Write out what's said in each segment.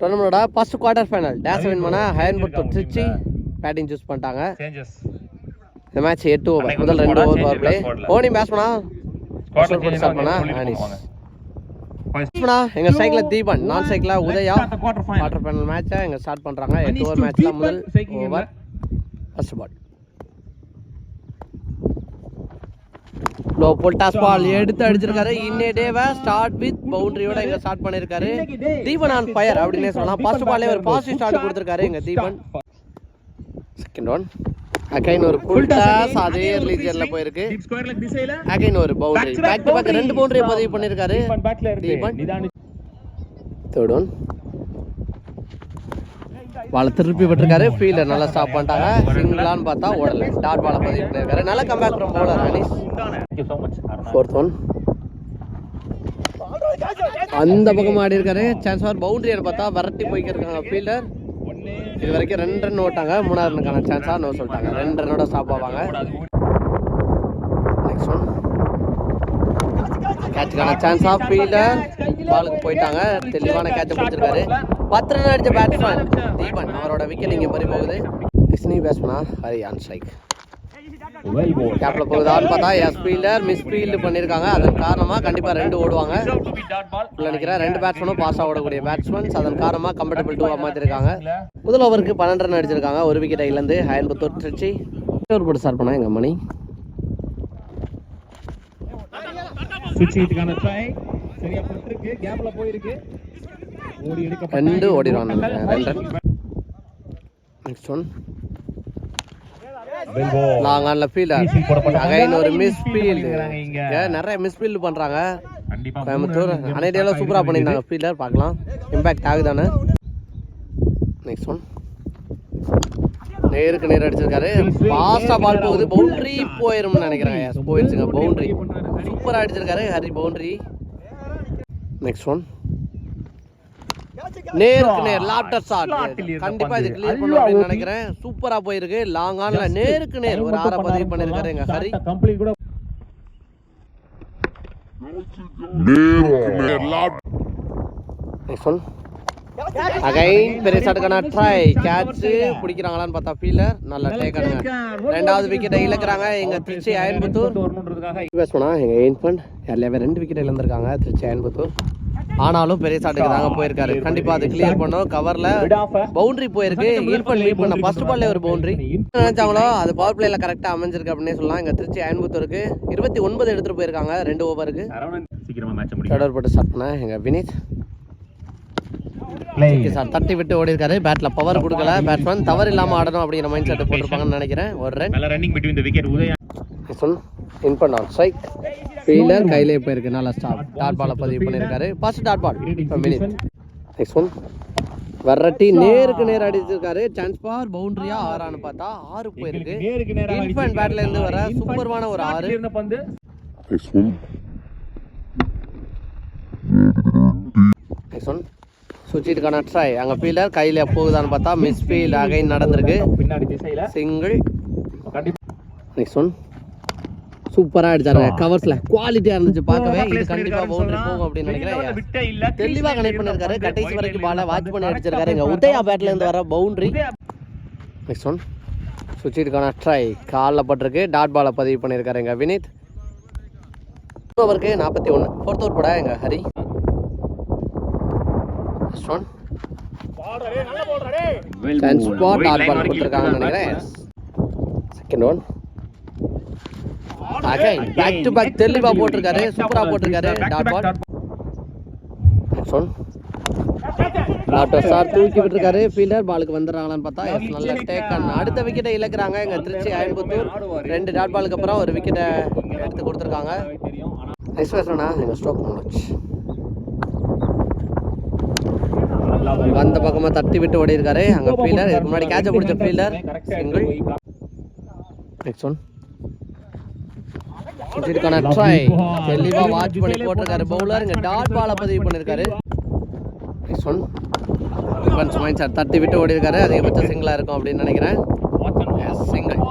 டோர்னமெண்டோட first quarter final days win பண்ண ஹயன்புத்தூர் Trichy batting choose பண்ணிட்டாங்க. இந்த மேட்ச் எட்டு ஓவர் முதல் ரெண்டு ஓவர் பவர் பிளே ஓனிங் பேட்ஸ் பண்ணா start பண்ணா அனிஷ் எங்க சைக்கிள் தீபன். நான் சைக்கிளா Udaya? Quarter final quarter final மேட்சை எங்க ஸ்டார்ட் பண்றாங்க? எட்டு ஓவர் மேட்ச்ல முதல் over first ball low full toss ball எடுத்து அடிச்சிருக்காரு. இன்னேடேவ ஸ்டார்ட் வித் பவுண்டரியோட எங்க ஸ்டார்ட் பண்ணிருக்காரு. தீபன் ஆன் ஃபயர் அப்படின்னே சொல்லலாம். ஃபர்ஸ்ட் பால்லே ஒரு பாசிட்டிவ் ஸ்டார்ட் கொடுத்திருக்காரு எங்க தீபன் செகண்ட் ஒன் அகைன் ஒரு புல் டாஸ் அதே ரிலீஜியன்ல போயிருக்கு. அகைன் ஒரு பவுண்டரி பேக் டு பேக் ரெண்டு பவுண்டரி பதிவு பண்ணிருக்காரு. தீபன் தேர்ட் ஒன் பால திருப்பி விட்டுருக்காரு. ஃபீல்டர் நல்லா ஸ்டாப் பண்ணிட்டாங்க. சிங்கிளான்னு பார்த்தா ஓடல. டாட் பால பதிவு பண்ணிருக்காரு நல்ல comeback from bowler Anish fourth one அந்த பக்கம் ஆடி இருக்காரு. சான்ஸ் ஃபார் பவுண்டரி பார்த்தா விரட்டி போய்க்கிருக்காங்க ஃபீல்டர் இது வரைக்கும் ரெண்டு ரன் ஓட்டாங்க. மூணாவது ரனுக்கான சான்ஸா நோ சொல்லிட்டாங்க. ரெண்டு ரன்னோட ஸ்டாப் ஆவாங்க நெக்ஸ்ட் ஒன் கேட்சுக்கான சான்ஸ் ஆஃப் ஃபீல்டர் பாலுக்கு போயிட்டாங்க. தெளிவான கேட்ச் பிடிச்சிருக்காரு பத்து ரன் அடிச்ச பேட்ஸ்மேன் தீபன். அவரோட விக்கெட் இங்கே பறி போகுது. நெக்ஸ்ட் பேட்ஸ்மேனா ஹரி ஆன் ஸ்ட்ரைக் கேப்ல போகுதான்னு பார்த்தா எஸ் ஃபீல்டர் மிஸ் ஃபீல்டு பண்ணியிருக்காங்க அதன் காரணமாக கண்டிப்பாக ரெண்டு ஓடுவாங்க. டு நிற்கிற ரெண்டு பேட்ஸ்மேனும் பாஸ் ஓடக்கூடிய பேட்ஸ்மேன்ஸ் அதன் காரணமாக கம்ஃபர்டபுள் டூவாக மாற்றிருக்காங்க முதல் ஓவருக்கு பன்னெண்டு ரன் அடிச்சிருக்காங்க. ஒரு விக்கெட் இழந்து அயன்புத்தூர் திருச்சி. ஒரு போட்டு ஸ்டார்ட் பண்ணா எங்கள் மணி? சுவிட்சிங்கான ட்ரை சரியா பட்டிருக்கு கேப்ல போயிருக்கு. ஓடி எடுக்க ரெண்டு ஓடிடுவாங்க next one well bowl long ஆன்ல ஃபீல்டர் Easy போடப்பட்ட அகைன் ஒரு. மிஸ் இங்க. நிறைய மிஸ் பண்றாங்க. கண்டிப்பா கோயம்புத்தூர் அனைத்தையும் சூப்பரா பண்ணியிருந்தாங்க. ஃபீல்டர் பார்க்கலாம். இம்பாக்ட் ஆகுதானே. நெக்ஸ்ட் ஒன் நேருக்கு நேர் அடிச்சிருக்காரு. ஃபாஸ்டா பால் போகுது. பவுண்டரி போயிரும்னு நினைக்கிறேன். போயிருச்சுங்க பவுண்டரி சூப்பரா அடிச்சிருக்காரு ஹரி பவுண்டரி நெக்ஸ்ட் ஒன் நேருக்கு நேர் லாப்டர் ஷாட் கண்டிப்பா இது. கிளியர் பண்ணும் அப்படின்னு நினைக்கிறேன். சூப்பரா போயிருக்கு. லாங் ஆன்ல நேருக்கு நேர். ஒரு ஆற பதிவு பண்ணிருக்காரு எங்க ஹரி கம்ப்ளீட் கூட. நெக்ஸ்ட் ஒன் அகைன் பெரிய ஷாட்டுக்கான ட்ரை கேட்ச் பிடிக்கிறாங்களான்னு பார்த்தா ஃபீலர் நல்ல டேக் ஆடுங்க ரெண்டாவது விக்கெட்டை இழக்கிறாங்க. எங்க திருச்சி அயன்புத்தூர். வரணுன்றதுக்காக பேசணும்னா எங்க எயின் ஃபண்ட் யாரிலேயே ரெண்டு விக்கெட் இழந்திருக்காங்க. திருச்சி அயன்புத்தூர். ஆனாலும் பெரிய ஷாட்டுக்கு தாங்க போயிருக்காரு. கண்டிப்பா அது கிளியர் பண்ணும். கவர்ல பவுண்டரி போயிருக்கு. ஈர்பன் மீட் பண்ண ஃபர்ஸ்ட் பால்ல ஒரு பவுண்டரி நினைச்சாங்களோ அது பவர் பிளேல கரெக்டா அமைஞ்சிருக்கு அப்படின்னே சொல்லலாம். எங்க திருச்சி அயன்புத்தூருக்கு இருபத்தி ஒன்பது எடுத்துட்டு போயிருக்காங்க. ரெண்டு ஓவருக்கு சீக்கிரமா மேட்ச் முடியும் தேர்ட் போட்டு ஸ்டார்ட் பண்ண எங்க வினித். ஓகே சார் தட்டி விட்டு ஓடி இருக்காரு பேட்ல பவர் கொடுக்கல. பேட்ஸ்மேன் தவறு இல்லாம ஆடணும் அப்படிங்கிற மைண்ட் செட் போட்டிருப்பாங்கன்னு நினைக்கிறேன். ஒரு ரன் இன் பண்ண ஸ்ட்ரைக் ஃபீல்டர் கையிலே போயிருக்கு. நல்லா ஸ்டாப் டாட் பால பதிவு பண்ணியிருக்காரு. First dot ball minute next one வரட்டி நேருக்கு நேர் அடிச்சிருக்காரு. சான்ஸ் பார் பவுண்டரியா ஆறான்னு பார்த்தா ஆறு போயிருக்கு. நேருக்கு நேரா இன்ஃபன் பேட்ல இருந்து வர சூப்பர்வான ஒரு ஆறு இருந்த பந்து நெக்ஸ்ட் ஒன் சுவிட்சுக்கான ட்ரை அங்க ஃபீல்டர் கையில போகுதான்னு பார்த்தா மிஸ் ஃபீல்ட் அகைன் நடந்திருக்கு. பின்னாடி திசையில. சிங்கிள் நெக்ஸ்ட் ஒன் சூப்பரா அடிச்சாரு கவர்ஸ்ல குவாலிட்டியா இருந்துச்சு பார்க்கவே. இது கண்டிப்பா பவுண்டரி போகும் அப்படின்னு நினைக்கிறேன். விட்டே இல்ல. தெளிவா கனெக்ட் பண்ணிருக்காரு. கடைசி வரைக்கும் பால வாட்ச் பண்ணி அடிச்சிருக்காரு இங்க உதயா பேட்ல இருந்து வர பவுண்டரி நெக்ஸ்ட் ஒன் சுவிட்சுக்கான ட்ரை காலில் பட்டிருக்கு. டாட் பால பதிவு பண்ணியிருக்காரு எங்க வினித் ஓவருக்கு நாற்பத்தி ஒன்று ஃபோர்த் ஓவர் போட எங்க Hari. Next one chance spot dot ball கொடுத்துருக்காங்கன்னு நினைக்கிறேன். Second one again back to back தெளிவா போட்டிருக்காரு சூப்பரா போட்டிருக்காரு dot ball next one doctor sir தூக்கி விட்டுருக்காரு ஃபீல்டர் பாலுக்கு வந்துடுறாங்களான்னு பார்த்தா நல்ல டேக்கன் அடுத்த விக்கெட்டை இழக்கிறாங்க எங்க திருச்சி அயன்புத்தூர் ரெண்டு டாட் பாலுக்கு அப்புறம் ஒரு விக்கெட்டை எடுத்து கொடுத்துருக்காங்க. நெக்ஸ்ட் பேசுறேன்னா எங்க ஸ்டோக் அந்த பக்கமா தட்டி விட்டு ஓடி இருக்காரு அங்க ஃபீல்டர் இதுக்கு முன்னாடி கேட்ச பிடிச்ச ஃபீல்டர் சிங்கிள் நெக்ஸ்ட் ஒன் இதுக்கான ட்ரை தெளிவா வாட்ச் பண்ணி போட்டிருக்காரு. பவுலர் இங்க டாட் பால பதிவு பண்ணிருக்காரு. Next one defence mind sir தட்டி விட்டு ஓடி இருக்காரு அதிகபட்ச சிங்கிளா இருக்கும் அப்படின்னு நினைக்கிறேன். சிங்கிள்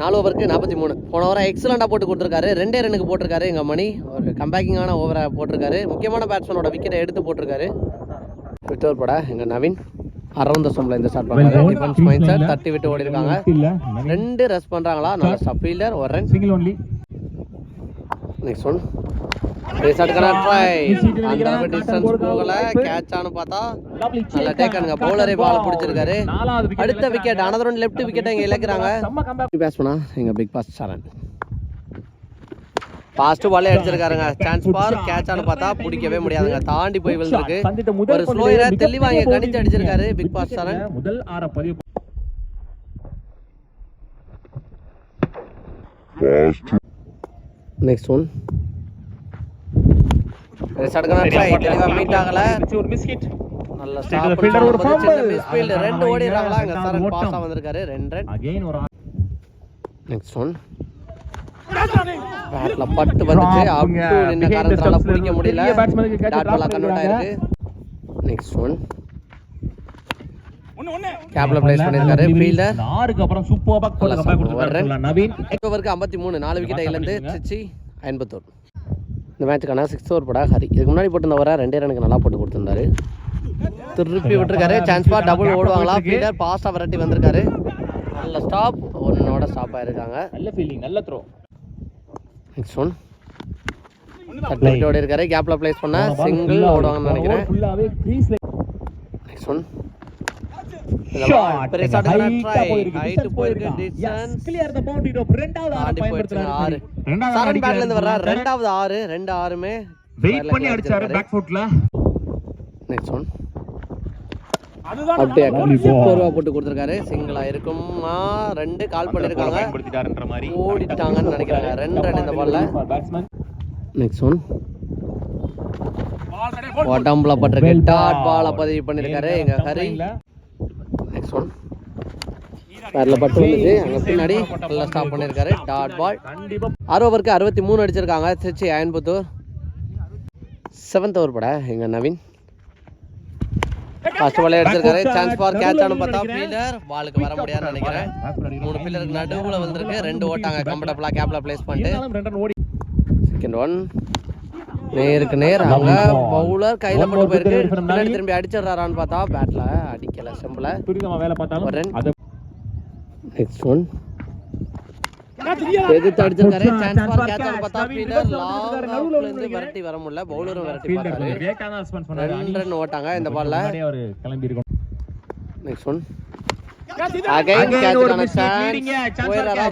நாலு ஓவருக்கு நாற்பத்தி மூணு. போன ஓவரை எக்ஸலண்டாக போட்டு கொடுத்துருக்காரு. ரெண்டே ரன்னுக்கு போட்டிருக்காரு எங்கள் மணி. ஒரு கம்பேக்கிங்கான ஓவரை போட்டிருக்காரு. முக்கியமான பேட்ஸ்மேனோட விக்கெட்டை எடுத்து போட்டிருக்காரு. விட்டு போட எங்க நவீன் அரௌண்ட் சொம்பல இந்த ஸ்டார்ட் பண்றாங்க டிஃபென்ஸ் செட் தட்டி விட்டு ஓடி இருக்காங்க ரெண்டு ரஸ் பண்றாங்களா? நல்ல ஸ்டாப் ஃபீல்டர் ஒரு run single only next one resort கரா ட்ரை அந்த அளவு டிஸ்டன்ஸ் போகல. கேட்ச் ஆனு பார்த்தா நல்ல டேக்கனுங்க பவுலரே பால் பிடிச்சிருக்காரு. அடுத்த wicket another one left wicket இங்க இழக்கிறாங்க. பண்ணா எங்க பிக் பாஸ் சரண். ஃபாஸ்ட் பாலே அடிச்சிருக்காருங்க. சான்ஸ் பார் கேட்ச் ஆனு பார்த்தா பிடிக்கவே முடியாதுங்க. தாண்டி போய் விழுந்திருக்கு. முதல் ஒரு ஸ்லோயரை மிகப்பெரிய தெளிவா இங்க bowling கணிச்சு அடிச்சிருக்காரு பிக் பாஸ் சரண் முதல் ஆற பதிவு. நெக்ஸ்ட் ஒன் தெளிவா மீட் ஆகல. ஒரு மிஸ் ஹிட் நல்ல ஸ்டாப் fielder, ஒரு ரெண்டு ஓடிறாங்களா சரண். பாஸா வந்திருக்காரு. ரெண்டு ரன் அகைன் ஒரு நெக்ஸ்ட் ஒன் பேட்ல பட்டு வந்துச்சு Drop அப் ங்க. டு நின்ன காரணத்தால பிடிக்க முடியல. டாட் பாலா கன்வெர்ட். ஆயிருக்கு நெக்ஸ்ட் ஒன் கேப்ல பிளேஸ் பண்ணிருக்காரு. ஃபீல்டர் ஆறுக்கு அப்புறம் சூப்பர் போட்டு. நவீன். ஓவருக்கு நாலு விக்கெட் இழந்து சிச்சி ஐம்பத்தோர். இந்த மேட்சுக்கான சிக்ஸ் ஓவர் படா ஹரி. இதுக்கு முன்னாடி போட்டிருந்தவரை ரெண்டே ரனுக்கு நல்லா போட்டு கொடுத்துருந்தாரு. திருப்பி விட்டுருக்காரு. சான்ஸ் பார் டபுள் ஓடுவாங்களா? ஃபீல்டர் பாஸ்டா விரட்டி வந்திருக்காரு. நல்ல ஸ்டாப் ஒன்னோட ஸ்டாப் ஆயிருக்காங்க. நல்ல ஃபீலிங் நல்ல த்ரோ நெக்ஸ்ட் ஒன் தட்டு ஓடி இருக்காரு. கேப்ல பிளேஸ் பண்ண சிங்கிள் ஓடுவாங்கன்னு நினைக்கிறேன். நெக்ஸ்ட் ஒன் ரெண்டாவது ஆறு ரெண்டு ஆறுமே வெயிட் பண்ணி அடிச்சாரு பேக் ஃபுட்ல நெக்ஸ்ட் ஒன் அப்படியே? போட்டு கொடுத்துருக்காரு. சிங்கிளா இருக்குமா. ரெண்டு கால் மாதிரி ஓடிட்டாங்கன்னு நினைக்கிறாங்க ரெண்டு ரன் இந்த பால்ல. நெக்ஸ்ட் ஒன் உடம்புல பட்டிருக்கு. டாட் பால பதிவு பண்ணிருக்காரு. எங்க ஹரி நெக்ஸ்ட் ஒன் பேர்ல பட்டு வந்துச்சு. அங்க பின்னாடி நல்லா ஸ்டாப் பண்ணிருக்காரு. டாட் பால் ஆறு ஓவருக்கு அறுபத்தி மூணு அடிச்சிருக்காங்க. திருச்சி அயன்புத்தூர். செவன்த் ஓவர் பட எங்க நவீன். ஃபர்ஸ்ட் பாலே அடிச்சிருக்காரு சான்ஸ் ஃபார் கேட்ச் ஆனு பார்த்தா ஃபீல்டர் பாலுக்கு வர முடியாதுன்னு நினைக்கிறேன். மூணு ஃபீல்டருக்கு நடுவுல வந்திருக்கு. ரெண்டு ஓட்டாங்க. கம்ஃபர்டபுளா கேப்ல பிளேஸ் பண்ணிட்டு. செகண்ட் ஒன் நேருக்கு நேர் அங்க பவுலர் கையில போட்டு போயிருக்கு. பின்னாடி திரும்பி அடிச்சிடுறாரான்னு பார்த்தா பேட்ல அடிக்கல. செம்பில். துரிதமா வேலை. அது நெக்ஸ்ட் ஒன் எதிர்த்து அடிச்சிருக்காரு சான்ஸ் ஃபார் கேட்ச் ஆனு பார்த்தா ஃபீல்டர் லாங்ல இருந்து விரட்டி வர முடியல பவுலரும் விரட்டி பார்த்தாரு. ரெஸ்பான்ஸ் பண்ணாரு ரெண்டு ரன் ஓட்டாங்க இந்த பால்ல முன்னாடியே அவர் கிளம்பி இருக்கும் நெக்ஸ்ட் ஒன் அகைன் சான்ஸ் போயிராரா.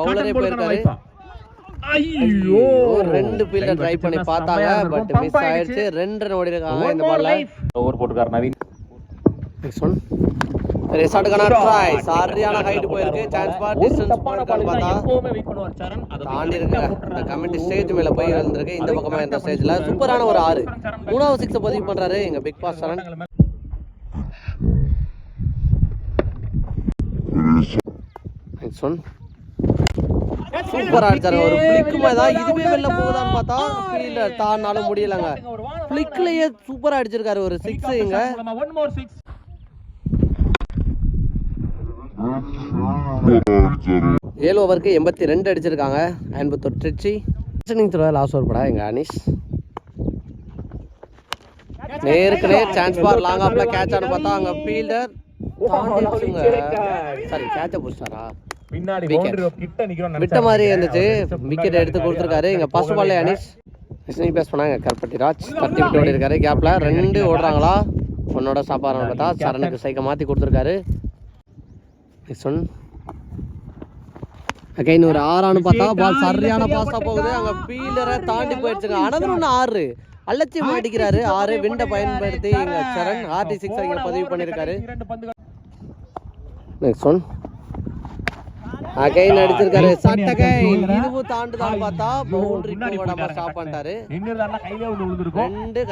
பவுலரே போயிருக்காரு. ஐயோ ரெண்டு ஃபீல்டர் ட்ரை பண்ணி பார்த்தாங்க பட் மிஸ் ஆயிடுச்சு. ரெண்டு ரன் ஓடி இருக்காங்க இந்த பால்ல ஓவர் போட்டுக்காரு நவீன். நெக்ஸ்ட் ஒன் ரிசார்ட்டுக்கான ட்ரை சரியான ஹைட் போயிருக்கு. சான்ஸ் பார் டிஸ்டன்ஸ் போயிருக்கான்னு பார்த்தா. தாண்டி இருக்கு இந்த கமிட்டி ஸ்டேஜ் மேல போய் விழுந்திருக்கு இந்த பக்கமா இந்த ஸ்டேஜ்ல சூப்பரான ஒரு ஆறு. மூணாவது சிக்ஸ் பதிவு பண்றாரு. எங்க big boss Saran. Next one சூப்பரா அடிச்சாரு ஒரு பிளிக்குமே தான் இதுவே வெளில போகுதான்னு பார்த்தா ஃபீல்டர் தானாலும் முடியலங்க. பிளிக்லயே சூப்பரா அடிச்சிருக்காரு ஒரு சிக்ஸ் இங்க ஒன் மோர் சிக்ஸ் ஏழு ஓவருக்கு எண்பத்தி ரெண்டு அடிச்சிருக்காங்க. ஐம்பத்தொரு திருச்சி த்ரோ லாஸ்ட் ஓவர் படா எங்க அனிஷ். நேருக்கு நேர் சான்ஸ் பார் லாங் ஆஃப்ல கேட்ச் ஆன பார்த்தா அங்க ஃபீல்டர் சாரி கேட்ச பிடிச்சாரா பின்னாடி விட்ட மாதிரி இருந்துச்சு. விக்கெட் எடுத்து கொடுத்துருக்காரு. இங்க ஃபர்ஸ்ட் பால்ல அனிஷ். ஸ்னிங் பேஸ் பண்ணாங்க. கருப்பட்டி ராஜ். தட்டி விட்டு ஓடி இருக்காரு கேப்ல ரெண்டு ஓடுறாங்களா? உன்னோட சாப்பாடு பார்த்தா சரணுக்கு சைக்க மாத்தி கொடுத்துருக்காரு. நெக்ஸ்ட் ஒன் அகைன் ஒரு ஆறான்னு பார்த்தா பால் சரியான பாஸா போகுது. அங்க ஃபீல்டரை தாண்டி போயிடுச்சுங்க. அனதர் ஒன்று ஆறு. அலட்சியம் அடிக்கிறாரு. ஆறு விண்டை பயன்படுத்தி இங்க சரண் ஆர்டி சிக்ஸ் இங்க பதிவு பண்ணியிருக்காரு. பந்துகள். நெக்ஸ்ட் ஒன் அகைன் அடிச்சிருக்காரு. சட் அகைன் இதுவும் தாண்டுதான்னு பார்த்தா பவுண்டரி விடாம ஸ்டாப் பண்ணிட்டாரு. ரெண்டு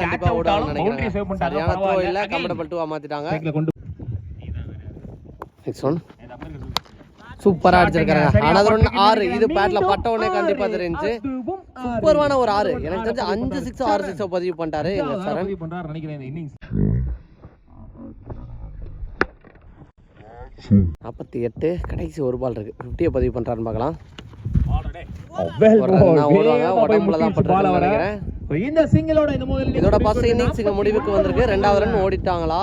கண்டிப்பா save நினைக்கிறேன். பண்ணிட்டாங்க. சரியான பரவாயில்ல. இல்ல. கம்ஃபர்டபிள் டூவா மாத்திட்டாங்க. நெக்ஸ்ட் ஒன் சூப்பரா அடிச்சிருக்காங்க அனதர் ஒன் ஆறு. இது பேட்ல பட்ட உடனே கண்டிப்பா தெரிஞ்சு சூப்பர்வான ஒரு ஆறு. எனக்கு தெரிஞ்சு அஞ்சு சிக்ஸ் ஆறு சிக்ஸ் பதிவு பண்ணிட்டாரு எங்க சரண். பதிவு பண்றாரு நினைக்கிறேன் இந்த இன்னிங்ஸ். நாற்பத்தி எட்டு கடைசி ஒரு பால் இருக்கு. ஃபிஃப்டியை பதிவு பண்றாருன்னு பார்க்கலாம். இதோட ஃபர்ஸ்ட் இன்னிங்ஸ் முடிவுக்கு வந்திருக்கு. ரெண்டாவது ரன் ஓடிட்டாங்களா?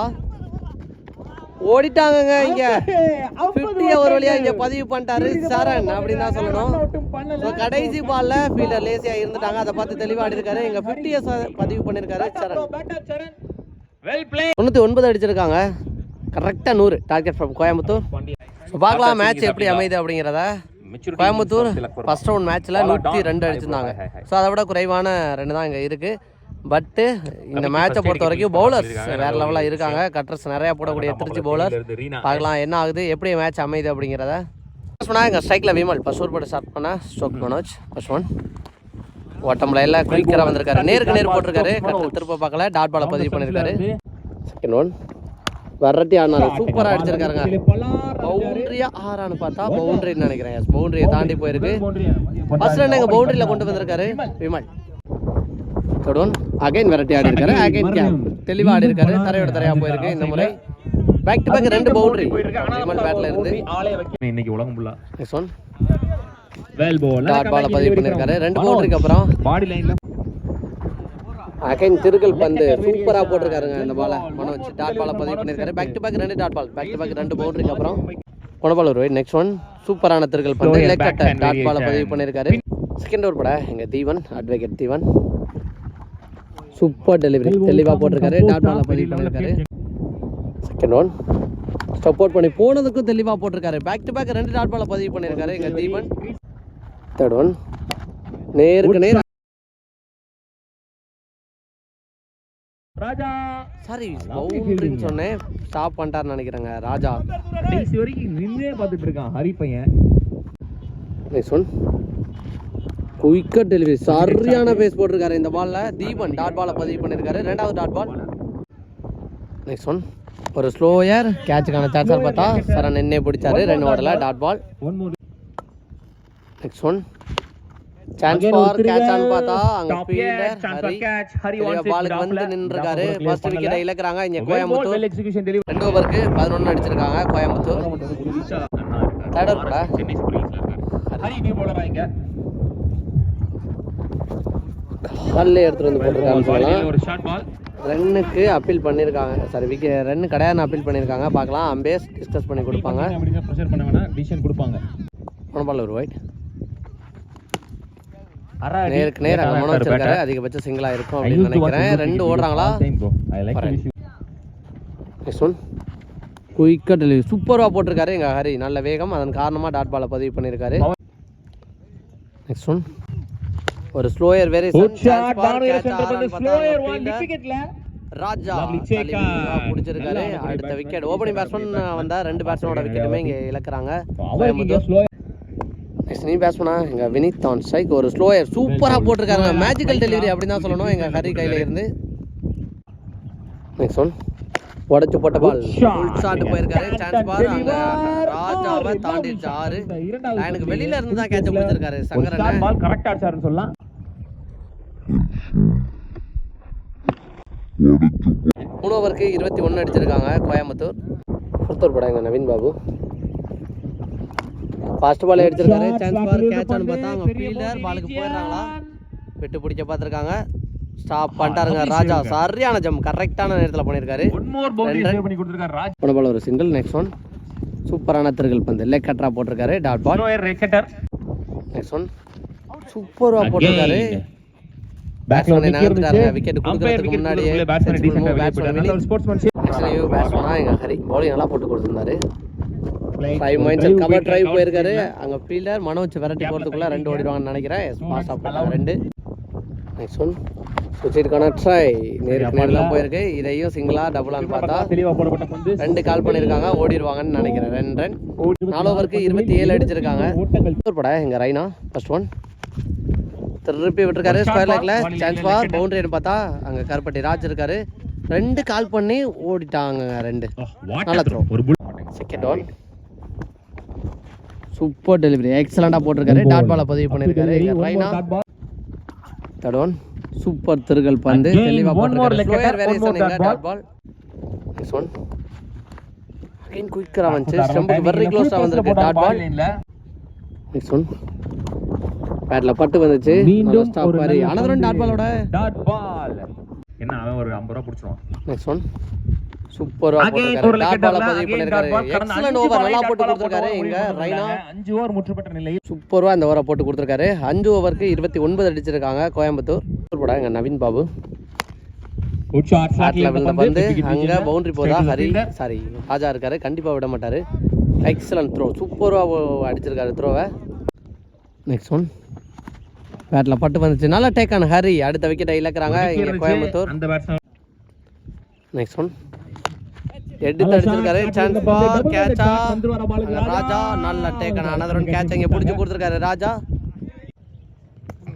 ஓடிட்டாங்கங்க இங்க. ஃபிஃப்டியை ஒரு வழியா இங்க பதிவு பண்ணிட்டாரு. சரண் அப்படின்னு தான் சொல்லணும். So, கடைசி பால்ல ஃபீல்டர் லேசியா இருந்துட்டாங்க. அதை பார்த்து தெளிவா அடிச்சிருக்காரு இங்க ஃபிஃப்டியை பதிவு பண்ணிருக்காரு. சரண். வெல் பிளே தொண்ணூத்தி ஒன்பது அடிச்சிருக்காங்க. கரெக்டா நூறு. Target from Coimbatore. So, பார்க்கலாம் மேட்ச் எப்படி அமையுது அப்படிங்கிறத. கோயம்புத்தூர் ஃபர்ஸ்ட் ரவுண்ட் மேட்ச்ல நூற்றி ரெண்டு அடிச்சிருந்தாங்க. ஸோ அதை விட குறைவான ரெண்டு தான் இங்கே இருக்கு. பட்டு இந்த மேட்சை பொறுத்த வரைக்கும் பவுலர்ஸ் வேற லெவலில் இருக்காங்க. கட்டர்ஸ் நிறைய போடக்கூடிய திருச்சி பவுலர் பார்க்கலாம் என்ன ஆகுது எப்படி மேட்ச் அமையுது அப்படிங்கிறத. ஃபர்ஸ்ட் பண்ணால் எங்கள் ஸ்ட்ரைக்கில் விமல். ஃபர்ஸ்ட் ஓவர் போட்டு ஸ்டார்ட் பண்ண ஸ்டோக் மனோஜ். ஃபர்ஸ்ட் ஒன் ஓட்டம்ல எல்லாம் குயிக்கராக வந்திருக்காரு. நேருக்கு நேர் போட்டிருக்காரு. கட்டர் திருப்ப பார்க்கல. டாட் பாலை பதிவு பண்ணியிருக்காரு செகண்ட் ஒன் வரட்டி ஆடினாரு சூப்பராக அடிச்சிருக்காருங்க. பவுண்டரியா ஆறான்னு பார்த்தா பவுண்டரின்னு நினைக்கிறேன். பவுண்டரியை தாண்டி போயிருக்கு. ஃபர்ஸ்ட் ரன் எங்க பவுண்டரியில கொண்டு வந்திருக்காரு. விமல். தொடர்ந்து அகைன் வெரைட்டி ஆடி இருக்காரு அகைன் கேப் தெளிவா ஆடி இருக்காரு தரையோட தரையா போயிருக்கு. இந்த முறை பேக் டு பேக் ரெண்டு பவுண்டரி பேட்ல இருந்து. இன்னைக்கு உலகம் ஃபுல்லா next one well bowl dot பால பதிவு பண்ணிருக்காரு ரெண்டு பவுண்டரிக்கு அப்புறம். பாடி லைன்ல அகைன் திருகல் பந்து. சூப்பரா போட்டிருக்காருங்க இந்த பால மனோஜ் டாட் பால பதிவு பண்ணிருக்காரு பேக் டு பேக் ரெண்டு dot ball back to back ரெண்டு பவுண்டரிக்கு அப்புறம். கொணபால் ஒரு நெக்ஸ்ட் ஒன் சூப்பரான திருகல் பந்து. லெக் டாட் பால பதிவு பண்ணிருக்காரு செகண்ட் ஓவர் பட. எங்க தீவன் அட்வொகேட் தீவன். சூப்பர் டெலிவரி தெளிவா போட்டிருக்காரு. டாட் பால பதிவு பண்ணிருக்காரு செகண்ட் ஒன் சப்போர்ட் பண்ணி போனதுக்கும் தெளிவா போட்டிருக்காரு. பேக் டு பேக் ரெண்டு டாட் பால பதிவு பண்ணிருக்காரு எங்க தீவன் தேர்ட் ஒன் நேருக்கு நேர். ராஜா. சாரி பவுண்டரின்னு சொன்னேன். ஸ்டாப் பண்ணிட்டாருன்னு நினைக்கிறேங்க ராஜா. கடைசி வரைக்கும் நின்னே பார்த்துட்டு இருக்கான் ஹரி பையன். நெக்ஸ்ட் ஒன் குயிக்கர் டெலிவரி சரியான பேஸ் போட்டிருக்காரு இந்த பால்ல தீபன் டாட் பாலை பதிவு பண்ணியிருக்காரு ரெண்டாவது டாட் பால் நெக்ஸ்ட் ஒன் ஒரு ஸ்லோயர் கேட்சுக்கான சான்ஸாக பார்த்தா சரண் நின்னே பிடிச்சாரு. ரெண்டு ஓடல dot ball next one chance for catch on பார்த்தா அங்க ஃபீல்டர் ஹரி பாலுக்கு வந்து நின்றுருக்காரு. ஃபர்ஸ்ட் விக்கெட்டை இழக்கிறாங்க. இங்க கோயம்புத்தூர். ரெண்டு ஓவருக்கு பதினொன்று அடிச்சிருக்காங்க. கோயம்புத்தூர். தேர்ட் ஓவர் கூட சென்னை சூப்பர் கிங்ஸ்ல இருக்காரு ஹரி நியூ பவுலரா இங்க காலில் எடுத்துட்டு வந்து பால் ரன்னுக்கு அப்பீல் பண்ணியிருக்காங்க. சாரி விக்கெ ரன்னு கிடையாது அப்பீல் பண்ணியிருக்காங்க. பார்க்கலாம். அம்பேஸ் டிஸ்கஸ் பண்ணி கொடுப்பாங்க. ப்ரெஷர் பண்ண வேணா டிசிஷன் கொடுப்பாங்க. மனபால் ஒரு ஒயிட் நேருக்கு நேர் அங்கே மனோ வச்சிருக்காரு. அதிகபட்ச சிங்கிளாக இருக்கும் அப்படின்னு நினைக்கிறேன். ரெண்டு ஓடுறாங்களா. நெக்ஸ்ட் ஒன் குயிக்காக டெலிவரி சூப்பராக போட்டிருக்காரு எங்கள் ஹரி. நல்ல வேகம். அதன் காரணமாக டாட் பாலை பதிவு பண்ணியிருக்காரு. நெக்ஸ்ட் ஒன் ஒரு slower good shot target centre பண்ணி. ஸ்லோயர் ஒன் விக்கெட்ல ராஜா பிடிச்சிருக்காரு. அடுத்த விக்கெட் ஓப்பனிங் பேட்ஸ்மேன் வந்தா ரெண்டு பேட்ஸ்மேனோட விக்கெட்டுமே இங்க இழக்கிறாங்க. நெக்ஸ்ட் நீ பேட்ஸ்மேனா எங்க வினித் ஆன் ஸ்ட்ரைக் ஒரு ஸ்லோயர் சூப்பரா போட்டிருக்காங்க மேஜிக்கல் டெலிவரி அப்படின்னு தான் சொல்லணும். எங்க ஹரி கையில இருந்து. நெக்ஸ்ட் ஒன் உடைச்சு போட்ட பால் ஷாட் போயிருக்காரு. சான்ஸ் பார். அங்க. ராஜாவை Oh, தாண்டிடுச்சு ஆறு லைனுக்கு வெளியில இருந்து தான் கேட்ச் பிடிச்சிருக்காரு சங்கரன். பால் கரெக்டா அடிச்சாருன்னு சொல்லலாம். மூணு ஓவருக்கு இருபத்தி ஒன்று அடிச்சிருக்காங்க. கோயம்புத்தூர். ஃபோர்த்தூர் படம் நவீன் பாபு. ஃபர்ஸ்ட் பால் அடிச்சிருக்காரு சான்ஸ் பார். கேட்ச் பார்த்தா அவங்க ஃபீல்டர் பாலுக்கு போயிடுறாங்களா? விட்டு பிடிக்க பார்த்துருக்காங்க. ஸ்டாப் பண்ணிட்டாருங்க ராஜா. சரியான ஜம் கரெக்டான நேரத்தில் பண்ணியிருக்காரு ஒன் மோர் பவுண்டரி ரெண்டு. சேவ் பண்ணி பால் ஒரு சிங்கிள் நெக்ஸ்ட் ஒன் சூப்பரான திருகல் பந்து. லெக் கட்டரா போட்டிருக்காரு. டாட் பால் நெக்ஸ்ட் ஒன் சூப்பராக போட்டிருக்காரு. பேட்ஸ்மேன். நகர்ந்துட்டாரு விக்கெட் கொடுக்கறதுக்கு முன்னாடியே பேட்ஸ்மேன் எங்க ஹரி. பவுலிங் நல்லா போட்டு கொடுத்துருந்தாரு. ஃபைவ் மைண்ட்ஸ் கவர் டிரைவ் போயிருக்காரு. அங்க ஃபீல்டர் மனோஜ் விரட்டி போறதுக்குள்ள ரெண்டு ஓடிடுவாங்கன்னு நினைக்கிறேன். ரெண்டு. நெக்ஸ்ட் ஒன் சுவிட்சிற்கான ட்ரை நேருக்கு நேர் தான் போயிருக்கு. இதையும் சிங்கிளா டபுளான்னு பார்த்தா ரெண்டு கால் பண்ணியிருக்காங்க ஓடிடுவாங்கன்னு நினைக்கிறேன் ரெண்டு ரன் நாலு ஓவருக்கு இருபத்தி ஏழு அடிச்சிருக்காங்க பட எங்க ரைனா ஃபர்ஸ்ட் ஒன் திருப்பி விட்டுருக்காரு ஸ்கொயர் லேக்ல சான்ஸ் ஃபார் பவுண்டரின்னு பார்த்தா அங்க கருப்பட்டி ராஜ் இருக்காரு ரெண்டு கால் பண்ணி ஓடிட்டாங்க ரெண்டு நல்ல throw second one super delivery எக்ஸலண்டா போட்டிருக்காரு டாட் பால பதிவு பண்ணிருக்காரு எங்க ரைனா தேர்ட் ஒன் சூப்பர் திருகல் பந்து. Again, தெளிவா one more போட்டிருக்காரு. leg ஸ்லோயர் attack, வேற one more சொன்னீங்க dot dot ball next one again குயிக்கரா வந்துச்சு ஸ்டம்புக்கு வெரி க்ளோஸா வந்திருக்கு. டாட் பால் நெக்ஸ்ட் ஒன் பேட்ல பட்டு வந்துச்சு. மீண்டும் ஸ்டாப் மாதிரி அனதர் டாட் பாலோட டாட் பால் என்ன அவன் ஒரு ஐம்பது ரூபா பிடிச்சிருவான். நெக்ஸ்ட் ஒன் சூப்பரா அஞ்சு ஓவர் முற்றுப்பட்ட நிலையில் சூப்பரா இந்த ஓவரை போட்டு கொடுத்துருக்காரு. அஞ்சு ஓவருக்கு இருபத்தி ஒன்பது அடிச்சிருக்காங்க கோயம்புத்தூர். போட இங்க நவீன் பாபு. வந்து அங்க பவுண்டரி போதா ஹரி சாரி ராஜா இருக்காரு. கண்டிப்பா விட மாட்டாரு. எக்ஸலன்ட் த்ரோ சூப்பரா அடிச்சிருக்காரு த்ரோவை நெக்ஸ்ட் ஒன் பேட்ல பட்டு வந்துச்சு. நல்லா டேக் ஆன ஹரி அடுத்த விக்கெட்டை இழக்கிறாங்க. இங்க கோயம்புத்தூர். நெக்ஸ்ட் ஒன் எடுத்து அடிச்சிருக்காரு சான்ஸ் ஃபார் கேட்சா ராஜா நல்ல டேக் ஆன அனதர் ஒன் கேட்ச் இங்க பிடிச்சி கொடுத்துருக்காரு. ராஜா.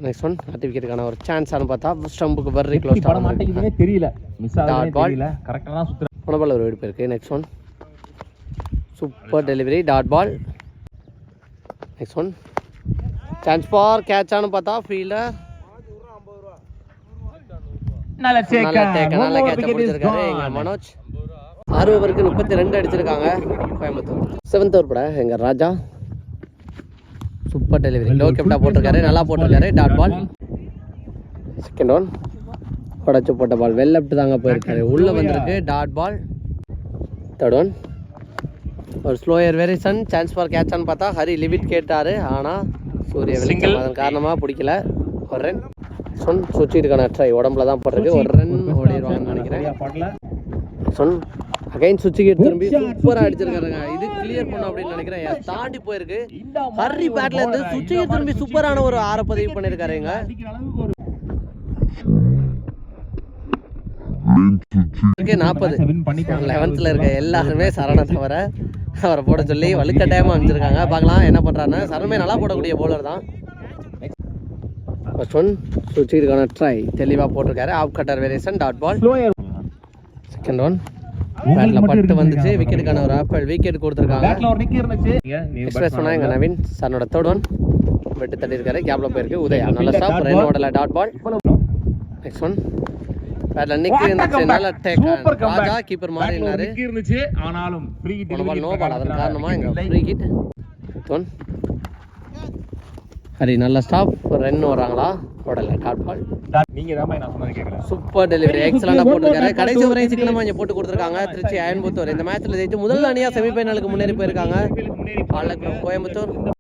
நெக்ஸ்ட் ஒன் சர்டிஃபிகேட்டுக்கான ஒரு சான்ஸானு பார்த்தா ஸ்டம்புக்கு வர்றி க்ளோஸ் பட மாட்டேங்குதுன்னே தெரியல. மிஸ் ஆகுதுன்னே Dot ball. தெரியல. கரெக்டா தான் சுத்துறேன் உணபால் ஒரு வெடிப்பு next one super delivery dot ball next one chance for கேட்சானு பார்த்தா ஃபீல்டர் நல்ல நல்ல டேக்க நல்ல கேட்ச பிடிச்சிருக்காரு. எங்க மனோஜ். ஆறு ஓவருக்கு முப்பத்தி ரெண்டு அடிச்சிருக்காங்க கோயம்புத்தூர். செவன்த் ஓவர் பட எங்க ராஜா. Super delivery. லோ கேப்டா போட்டிருக்காரு நல்லா போட்டிருக்காரு டாட் பால். செகண்ட் ஒன் உடச்சு போட்ட பால். வெல் லெஃப்ட் தாங்க போயிருக்காரு. உள்ள வந்திருக்கு டாட் பால். தேர்ட் ஒன் ஒரு ஸ்லோயர் வேரியேஷன் சான்ஸ் ஃபார் கேட்சான்னு பார்த்தா ஹரி லிமிட் கேட்டாரு. ஆனா சூரிய வெளிச்சம் அதன் காரணமா பிடிக்கல. ஒரு ரன் சொன் சுற்றிருக்கான ட்ரை உடம்புல தான் போட்டிருக்கு. ஒரு ரன் ஓடிடுவாங்கன்னு நினைக்கிறேன். சொன் அகைன் சுவிட்ச் திரும்பி சூப்பரா அடிச்சிருக்காருங்க. இது கிளியர் பண்ணும் அப்படின்னு நினைக்கிறேன். தாண்டி போயிருக்கு. ஹரி பேட்ல இருந்து சுவிட்ச் திரும்பி சூப்பரான ஒரு ஆற பதிவு இருக்கு நாற்பது. லெவன்த்தில் இருக்க எல்லாருமே சரணை தவிர அவரை போட சொல்லி வலுக்கட்டாயமாக அமைச்சிருக்காங்க பார்க்கலாம் என்ன பண்ணுறாருன்னு சரணமே நல்லா போடக்கூடிய பவுலர் தான். ஃபர்ஸ்ட் ஒன் சுவிட்சுக்கான ட்ரை தெளிவாக போட்டிருக்காரு. Off cutter variation dot ball second one பட்டு வந்துச்சு விக்கெட்டுக்கான ஒரு ஆப்பிள் விக்கெட் கொடுத்துருக்காங்க. பேட்ல எங்க நவீன் சன்னோட தேர்ட் ஒன் வெட்டு தள்ளி இருக்காரு கேப்ல போயிருக்கு. உதயா நல்ல ஸ்டாப் ரெண்டு ஓடல டாட் பால் நெக்ஸ்ட் ஒன் பேட்ல நிக்கி இருந்துச்சு. நல்ல டேக். ராஜா கீப்பர் மாறி இருந்தாரு இருந்துச்சு. ஆனாலும் ஃப்ரீ போன பால் நோ பால் அதன் காரணமா எங்க ஃப்ரீ கிட் ஒன் ஹரி நல்ல ஸ்டாப் ரன் வராங்களா ஓடல டாட் பால் நீங்க தான் நான் சொன்னது சூப்பர் டெலிவரி எக்ஸலண்டா போட்டிருக்காரு. கடைசி வரையும் சிக்கனமா இங்க போட்டு கொடுத்துருக்காங்க. திருச்சி அயன்புத்தூர். இந்த மேட்ச்ல ஜெயிச்சு முதல் அணியா செமிஃபைனலுக்கு முன்னேறி போயிருக்காங்க. கோயம்புத்தூர்.